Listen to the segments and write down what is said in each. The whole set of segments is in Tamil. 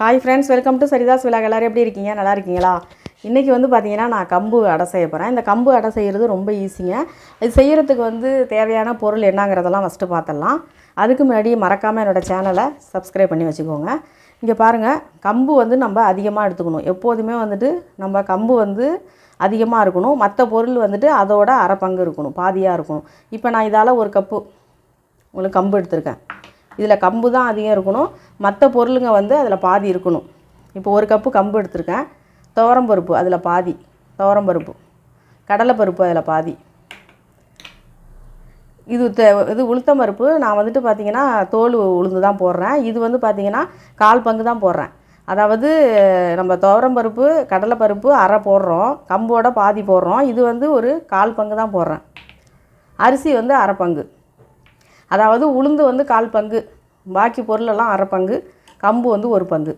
Hi friends welcome to Saritha's விழா எல்லோரும் எப்படி இருக்கீங்க? நல்லா இருக்கீங்களா? இன்றைக்கி வந்து பார்த்தீங்கன்னா நான் கம்பு அடை செய்ய போகிறேன் இந்த கம்பு அடை செய்கிறது ரொம்ப ஈஸிங்க இது செய்கிறதுக்கு வந்து தேவையான பொருள் என்னங்கிறதெல்லாம் ஃபஸ்ட்டு பார்த்துடலாம் அதுக்கு முன்னாடி மறக்காமல் என்னோடய சேனலை சப்ஸ்கிரைப் பண்ணி வச்சுக்கோங்க. இங்கே பாருங்கள் கம்பு வந்து நம்ம அதிகமாக எடுத்துக்கணும். எப்போதுமே வந்துட்டு நம்ம கம்பு வந்து அதிகமாக இருக்கணும். மற்ற பொருள் வந்துட்டு அதோட அரை பங்கு இருக்கணும். பாதியாக இருக்கணும். இப்போ நான் இதால் ஒரு கப்பு உங்களுக்கு கம்பு எடுத்திருக்கேன். இதில் கம்பு தான் அதிகம் இருக்கணும். மற்ற பொருளுங்க வந்து அதில் பாதி இருக்கணும். இப்போ ஒரு கப்பு கம்பு எடுத்திருக்கேன். துவரம்பருப்பு அதில் பாதி. துவரம்பருப்பு. கடலைப்பருப்பு அதில் பாதி. இது தெ இது உளுத்தம் பருப்பு. நான் வந்துட்டு பார்த்திங்கன்னா தோல் உளுந்து தான் போடுறேன். இது வந்து பார்த்திங்கன்னா கால் பங்கு தான் போடுறேன். அதாவது நம்ம துவரம் பருப்பு கடலைப்பருப்பு அரை போடுறோம். கம்போட பாதி போடுறோம். இது வந்து ஒரு கால் பங்கு தான் போடுறேன். அரிசி வந்து அரை பங்கு. அதாவது உளுந்து வந்து கால் பங்கு பாக்கி பொருளெல்லாம் அரை பங்கு கம்பு வந்து ஒரு பங்கு.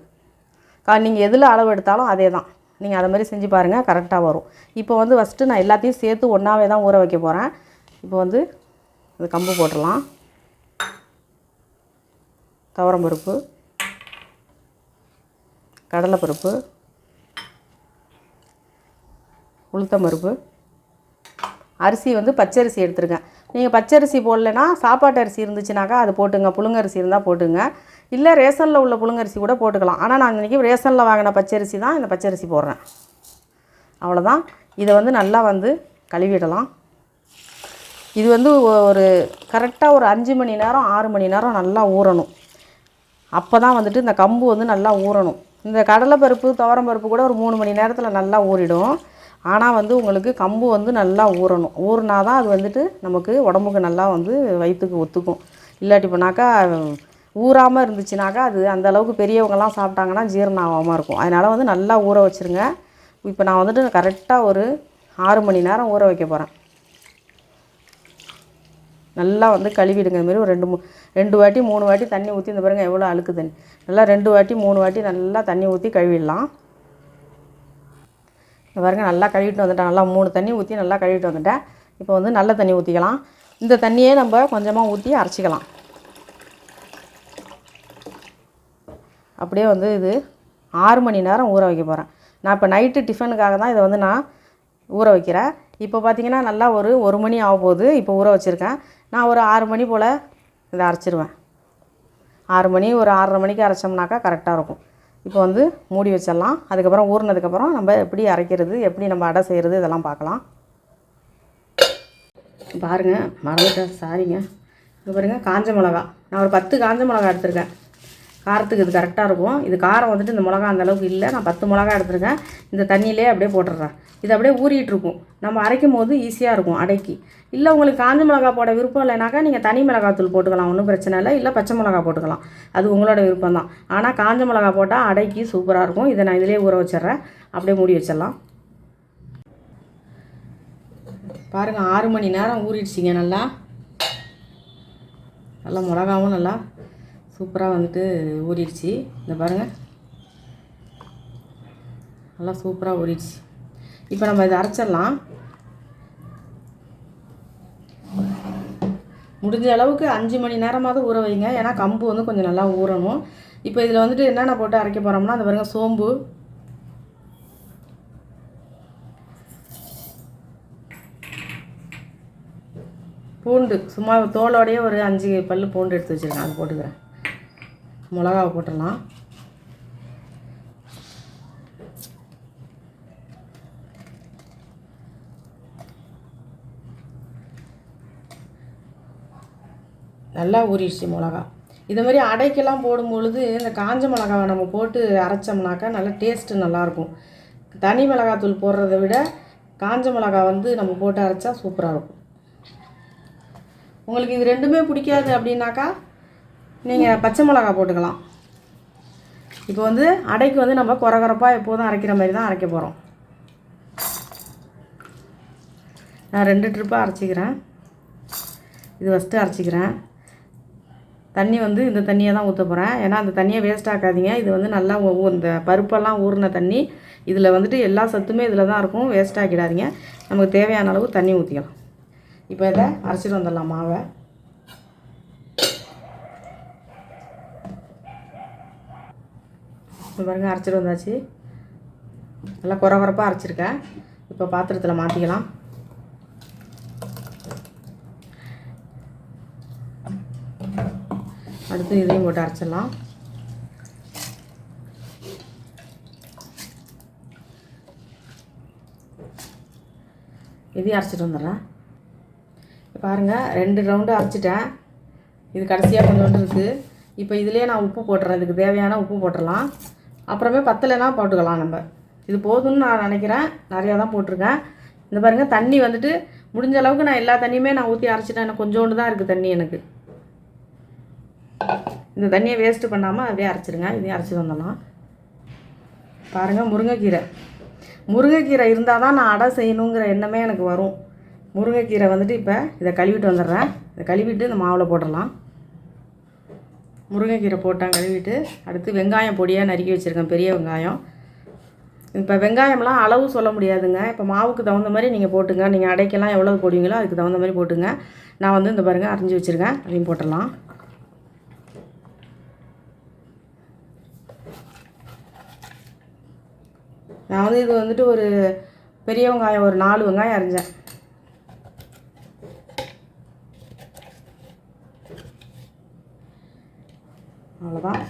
கா நீங்கள் எதில் அளவு எடுத்தாலும் அதே தான் நீங்கள் அதை மாதிரி செஞ்சு பாருங்கள் கரெக்டாக வரும். இப்போ வந்து ஃபஸ்ட்டு நான் எல்லாத்தையும் சேர்த்து ஒன்றாவே தான் ஊற வைக்க போகிறேன் இப்போ வந்து இது கம்பு போட்டுடலாம். துவரம்பருப்பு கடலைப்பருப்பு உளுத்தம்பருப்பு அரிசி வந்து பச்சரிசி எடுத்துருக்கேன். நீங்கள் பச்சரிசி போடலைன்னா சாப்பாட்டு அரிசி இருந்துச்சுனாக்கா அது போட்டுங்க. புழுங்கரிசி இருந்தால் போட்டுங்க. இல்லை ரேஷனில் உள்ள புழுங்கரிசி கூட போட்டுக்கலாம். ஆனால் நான் இன்றைக்கி ரேஷனில் வாங்கின பச்சரிசி தான் இந்த பச்சரிசி போடுறேன். அவ்வளோதான் இதை வந்து நல்லா வந்து கழுவிடலாம். இது வந்து ஒரு கரெக்டாக ஒரு அஞ்சு மணி நேரம் ஆறு மணி நேரம் நல்லா ஊறணும். அப்போ தான் வந்துட்டு இந்த கம்பு வந்து நல்லா ஊறணும். இந்த கடலைப்பருப்பு துவரம்பருப்பு கூட ஒரு மூணு மணி நேரத்தில் நல்லா ஊறிடும். ஆனால் வந்து உங்களுக்கு கம்பு வந்து நல்லா ஊறணும். ஊறினா தான் அது வந்துட்டு நமக்கு உடம்புக்கு நல்லா வந்து வயிற்றுக்கு ஒத்துக்கும். இல்லாட்டி போனாக்கா ஊறாமல் இருந்துச்சுனாக்கா அது அந்த அளவுக்கு பெரியவங்கலாம் சாப்பிட்டாங்கன்னா ஜீரணம் ஆகாமல் இருக்கும். அதனால் வந்து நல்லா ஊற வச்சுருங்க. இப்போ நான் வந்துட்டு கரெக்டாக ஒரு ஆறு மணி நேரம் ஊற வைக்க போகிறேன் நல்லா வந்து கழுவிடுங்க. இதுமாரி ஒரு ரெண்டு மூ ரெண்டு வாட்டி மூணு வாட்டி தண்ணி ஊற்றி இந்த பாருங்க எவ்வளோ அழுக்கு தண்ணி நல்லா ரெண்டு வாட்டி மூணு வாட்டி நல்லா தண்ணி ஊற்றி கழுவிடலாம். பாருங்கள் பாருங்க நல்லா கழுவிட்டு வந்துட்டேன். நல்லா மூணு தண்ணி ஊற்றி நல்லா கழுவிட்டு வந்துட்டேன். இப்போ வந்து நல்ல தண்ணி ஊற்றிக்கலாம் இந்த தண்ணியே நம்ம கொஞ்சமாக ஊற்றி அரைச்சிக்கலாம். அப்படியே வந்து இது ஆறு மணி நேரம் ஊற வைக்க போகிறேன் நான் இப்போ நைட்டு டிஃபனுக்காக தான் இதை வந்து நான் ஊற வைக்கிறேன். இப்போ பார்த்திங்கன்னா நல்லா ஒரு ஒரு மணி ஆக போகுது இப்போ ஊற வச்சுருக்கேன். நான் ஒரு ஆறு மணி போல் இதை அரைச்சிருவேன். ஆறு மணி ஒரு ஆறரை மணிக்கு அரைச்சோம்னாக்கா கரெக்டாக இருக்கும். இப்போ வந்து மூடி வச்சிடலாம். அதுக்கப்புறம் ஊறினதுக்கப்புறம் நம்ம எப்படி அரைக்கிறது எப்படி நம்ம அடை செய்கிறது இதெல்லாம் பார்க்கலாம். பாருங்கள் மறந்துட்டேன் சாரிங்க. இது பாருங்க காஞ்ச மிளகா. நான் ஒரு பத்து காஞ்ச மிளகா எடுத்திருக்கேன். காரத்துக்கு இது கரெக்டாக இருக்கும். இது காரம் வந்துட்டு இந்த மிளகா அந்த அளவுக்கு இல்லை. நான் பத்து மிளகா எடுத்துருக்கேன். இந்த தண்ணியிலே அப்படியே போட்டுடுறேன். இது அப்படியே ஊறிட்டு இருக்கும். நம்ம அரைக்கும் போது ஈஸியாக இருக்கும் அடைக்கி. இல்லை உங்களுக்கு காஞ்ச மிளகா போட விருப்பம் இல்லைனாக்கா நீங்கள் தனி மிளகாத்தூள் போட்டுக்கலாம். ஒன்றும் பிரச்சனை இல்லை. இல்லை பச்சை மிளகா போட்டுக்கலாம். அது உங்களோட விருப்பம் தான். ஆனால் காஞ்ச மிளகா போட்டால் அடைக்கி சூப்பராக இருக்கும். இதை நான் இதிலே ஊற வச்சிடுறேன். அப்படியே மூடி வச்சிடலாம். பாருங்கள் ஆறு மணி நேரம் ஊறிடுச்சிங்க நல்லா. நல்லா மிளகாவும் நல்லா சூப்பராக வந்துட்டு ஊறிடுச்சு. இந்த பாருங்கள் நல்லா சூப்பராக ஊறிடுச்சு. இப்போ நம்ம இதை அரைச்சிடலாம். முடிஞ்ச அளவுக்கு அஞ்சு மணி நேரமாவது ஊற வைங்க. ஏன்னா கம்பு வந்து கொஞ்சம் நல்லா ஊறணும். இப்போ இதில் வந்துட்டு என்னென்ன போட்டு அரைக்க போகிறோம்னா அந்த பாருங்க சோம்பு. பூண்டு. சும்மா தோலோடையே ஒரு அஞ்சு பல்லு பூண்டு எடுத்து வச்சுருக்கேன். அது போட்டுக்கிறேன். மிளகாவை போட்டுடலாம். நல்லா ஊறிடுச்சு மிளகா. இது மாதிரி அடைக்கெல்லாம் போடும்பொழுது இந்த காஞ்ச மிளகாவை நம்ம போட்டு அரைச்சோம்னாக்கா நல்லா டேஸ்ட்டு நல்லாயிருக்கும். தனி மிளகாத்தூள் போடுறத விட காஞ்ச மிளகா வந்து நம்ம போட்டு அரைச்சா சூப்பராக இருக்கும். உங்களுக்கு இது ரெண்டுமே பிடிக்காது அப்படின்னாக்கா நீங்கள் பச்சை மிளகா போட்டுக்கலாம். இப்போ வந்து அடைக்கு வந்து நம்ம குறகுறப்பாக எப்போதும் அரைக்கிற மாதிரி தான் அரைக்க போகிறோம் நான் ரெண்டு ட்ரிப்பாக அரைச்சிக்கிறேன். இது ஃபஸ்ட்டு அரைச்சிக்கிறேன். தண்ணி வந்து இந்த தண்ணியை தான் ஊற்ற போகிறேன் ஏன்னா அந்த தண்ணியை வேஸ்ட் ஆக்காதீங்க. இது வந்து நல்லா இந்த பருப்பெல்லாம் ஊறின தண்ணி. இதில் வந்துட்டு எல்லா சத்துமே இதில் தான் இருக்கும். வேஸ்ட் ஆக்கிடாதீங்க. நமக்கு தேவையான அளவு தண்ணி ஊற்றிக்கலாம் இப்போ இதை அரைச்சிட்டு வந்துடலாம் மாவை. பாருங்கள் அரைச்சிட்டு வந்தாச்சு. நல்லா குறை குறப்பாக அரைச்சிருக்கேன் இப்போ பாத்திரத்தில் மாற்றிக்கலாம் அடுத்து இதையும் போட்டு அரைச்சிடலாம். இதையும் அரைச்சிட்டு வந்துடுறேன். பாருங்கள் பாருங்க ரெண்டு ரவுண்டு அரைச்சிட்டேன். இது கடைசியாக கொஞ்சோண்டு இருக்குது இப்போ இதுலேயே நான் உப்பு போட்டுறேன். இதுக்கு தேவையான உப்பு போட்டுடலாம். அப்புறமே பத்தலைனா போட்டுக்கலாம் நம்ம. இது போதும்னு நான் நினைக்கிறேன். நிறையா தான் போட்டிருக்கேன். இந்த பாருங்கள் தண்ணி வந்துட்டு முடிஞ்ச அளவுக்கு நான் எல்லா தண்ணியுமே நான் ஊற்றி அரைச்சிட்டேன். எனக்கு கொஞ்சோண்டு தான் இருக்குது தண்ணி எனக்கு. இந்த தண்ணியை வேஸ்ட்டு பண்ணாமல் அப்படியே அரைச்சிருங்க. இதையும் அரைச்சிட்டு வந்துடலாம். பாருங்கள் முருங்கைக்கீரை. முருங்கைக்கீரை இருந்தால் தான் நான் அடை செய்யணுங்கிற எண்ணமே எனக்கு வரும். முருங்கைக்கீரை வந்துட்டு இப்போ இதை கழுவிட்டு வந்துடுறேன். இதை கழுவிட்டு இந்த மாவில் போட்டுடலாம். முருங்கைக்கீரை போட்டேன் கழுவிட்டு. அடுத்து வெங்காயம் பொடியாக நறுக்கி வச்சுருக்கேன் பெரிய வெங்காயம். இப்போ வெங்காயம்லாம் அளவு சொல்ல முடியாதுங்க. இப்போ மாவுக்கு தகுந்த மாதிரி நீங்கள் போட்டுங்க. நீங்கள் அடைக்கெல்லாம் எவ்வளோ போடுவீங்களோ அதுக்கு தகுந்த மாதிரி போட்டுங்க. நான் வந்து இந்த பாருங்கள் அரிஞ்சு வச்சுருக்கேன். அதையும் போட்டுடலாம். நான் வந்து இது வந்துட்டு ஒரு பெரிய வெங்காயம் ஒரு நாலு வெங்காயம் அரிஞ்சேன் அவ்வளோதான்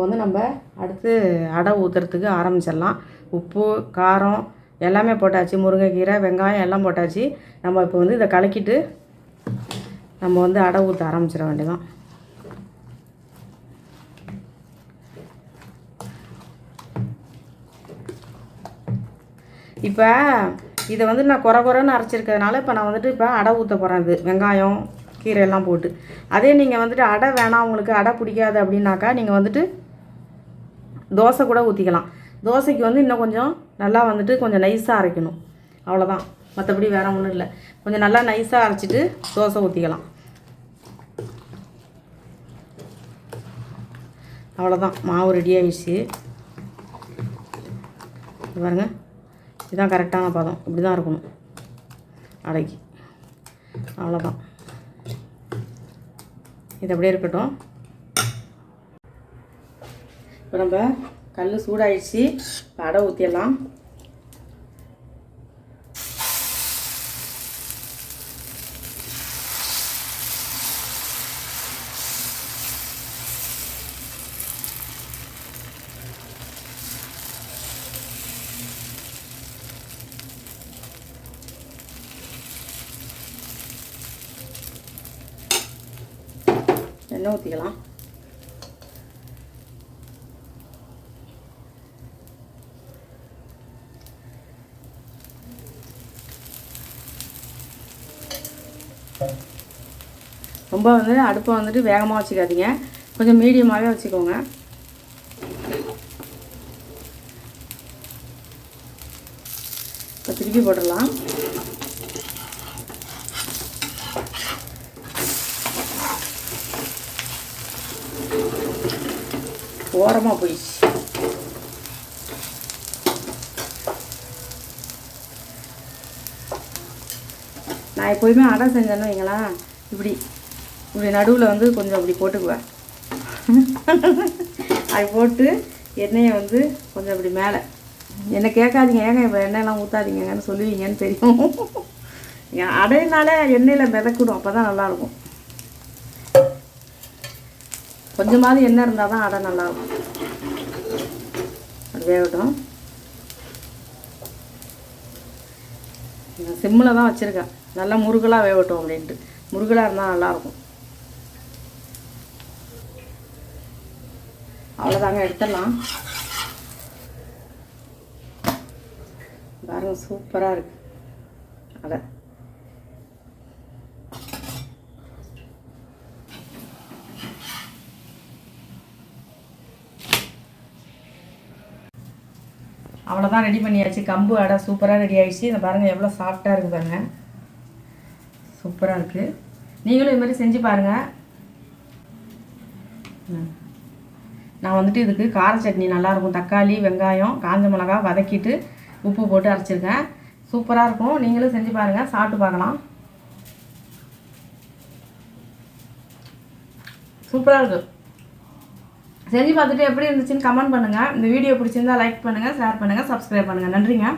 இப்போ வந்து நம்ம அடுத்து அடை ஊற்றுறதுக்கு ஆரம்பிச்சிடலாம். உப்பு காரம் எல்லாமே போட்டாச்சு. முருங்கைக்கீரை வெங்காயம் எல்லாம் போட்டாச்சு. நம்ம இப்போ வந்து இதை கலக்கிட்டு நம்ம வந்து அடை ஊற்ற ஆரம்பிச்சிட வேண்டியதான் இப்போ இதை வந்து நான் குறை குறைன்னு அரைச்சிருக்கிறதுனால இப்போ நான் வந்துட்டு இப்போ அடை ஊற்ற போகிறேன் இது. வெங்காயம் கீரை எல்லாம் போட்டு. அதே நீங்கள் வந்துட்டு அடை வேணாம் உங்களுக்கு அடை பிடிக்காது அப்படின்னாக்கா நீங்கள் வந்துட்டு தோசை கூட ஊற்றிக்கலாம் தோசைக்கு வந்து இன்னும் கொஞ்சம் நல்லா வந்துட்டு கொஞ்சம் நைஸாக அரைக்கணும். அவ்வளோதான் மற்றபடி வேறு ஒன்றும் இல்லை. கொஞ்சம் நல்லா நைஸாக அரைச்சிட்டு தோசை ஊற்றிக்கலாம் அவ்வளோதான் மாவு ரெடி ஆயிடுச்சு. பாருங்க. இதுதான் கரெக்டான பதம். இப்படி தான் இருக்கணும். அடைக்கி. அவ்வளோதான் இது அப்படியே இருக்கட்டும். இப்போ நம்ம கல் சூடாயிடுச்சு. இப்போ அடை ஊற்றிடலாம் எண்ணெய் ஊற்றிக்கலாம் ரொம்ப வந்து அடுப்பை வந்துட்டு வேகமாக வச்சுக்காதீங்க. கொஞ்சம் மீடியமாகவே வச்சுக்கோங்க. இப்போ திருப்பி போட்டுடலாம். ஓரமாக போயிடுச்சு. நான் எப்போயுமே அடை செஞ்சேன்னு வைங்களேன். இப்படி. இப்படி நடுவில் வந்து கொஞ்சம் அப்படி போட்டுக்குவேன் அது போட்டு எண்ணெயை வந்து கொஞ்சம் அப்படி மேலே. என்னை கேட்காதீங்க ஏங்க இப்போ எண்ணெயெல்லாம் ஊற்றாதீங்கன்னு சொல்லுவீங்கன்னு தெரியும். அடையினாலே எண்ணெயில் மிதக்கிடும் அப்போ தான் நல்லாயிருக்கும். கொஞ்சமாவது எண்ணெய் இருந்தால் தான் அடை நல்லாயிருக்கும். அது வேகட்டும். சிம்மில் தான் வச்சுருக்கேன். நல்லா முருகலாக வேகட்டும் அப்படின்ட்டு. முருகலாக இருந்தால் நல்லாயிருக்கும். அவ்வளோதாங்க எடுத்துடலாம். பாருங்க சூப்பராக இருக்கு. அடை அவ்வளோதான் ரெடி பண்ணியாச்சு. கம்பு அடை சூப்பராக ரெடி ஆகிடுச்சு இதை பாருங்கள் எவ்வளோ சாஃப்டாக இருக்குது பாருங்க. சூப்பராக இருக்குது நீங்களும் இது மாதிரி செஞ்சு பாருங்கள் ம். நான் வந்துட்டு இதுக்கு கார சட்னி நல்லாயிருக்கும். தக்காளி வெங்காயம் காஞ்ச மிளகா வதக்கிட்டு உப்பு போட்டு அரைச்சிருக்கேன். சூப்பராக இருக்கும். நீங்களும் செஞ்சு பாருங்கள் சாப்பிட்டு பார்க்கலாம். சூப்பராக இருக்குது செஞ்சு பார்த்துட்டு எப்படி இருந்துச்சுன்னு கமெண்ட் பண்ணுங்கள் இந்த வீடியோ பிடிச்சிருந்தா லைக் பண்ணுங்கள் ஷேர் பண்ணுங்கள் சப்ஸ்கிரைப் பண்ணுங்கள் நன்றிங்க.